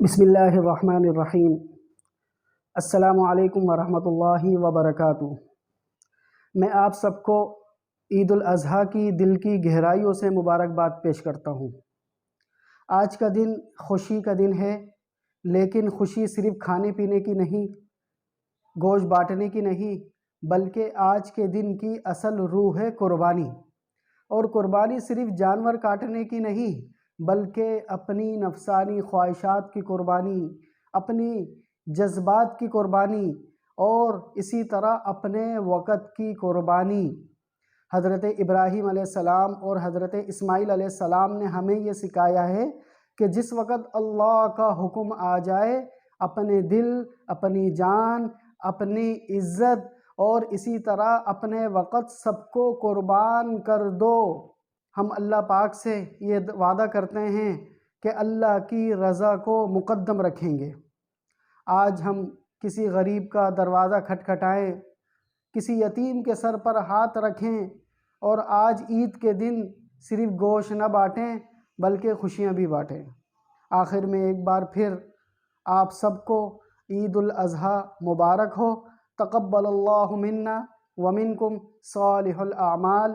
بسم اللہ الرحمن الرحیم۔ السلام علیکم ورحمۃ اللہ وبرکاتہ۔ میں آپ سب کو عید الاضحیٰ کی دل کی گہرائیوں سے مبارکباد پیش کرتا ہوں۔ آج کا دن خوشی کا دن ہے، لیکن خوشی صرف کھانے پینے کی نہیں، گوشت بانٹنے کی نہیں، بلکہ آج کے دن کی اصل روح ہے قربانی۔ اور قربانی صرف جانور کاٹنے کی نہیں بلکہ اپنی نفسانی خواہشات کی قربانی، اپنی جذبات کی قربانی اور اسی طرح اپنے وقت کی قربانی۔ حضرت ابراہیم علیہ السلام اور حضرت اسماعیل علیہ السلام نے ہمیں یہ سکھایا ہے کہ جس وقت اللہ کا حکم آ جائے، اپنے دل، اپنی جان، اپنی عزت اور اسی طرح اپنے وقت سب کو قربان کر دو۔ ہم اللہ پاک سے یہ وعدہ کرتے ہیں کہ اللہ کی رضا کو مقدم رکھیں گے۔ آج ہم کسی غریب کا دروازہ کھٹکھٹائیں، کسی یتیم کے سر پر ہاتھ رکھیں اور آج عید کے دن صرف گوشت نہ بانٹیں، بلکہ خوشیاں بھی بانٹیں۔ آخر میں ایک بار پھر آپ سب کو عید الاضحیٰ مبارک ہو۔ تقبل اللہ منا ومنکم صالح الاعمال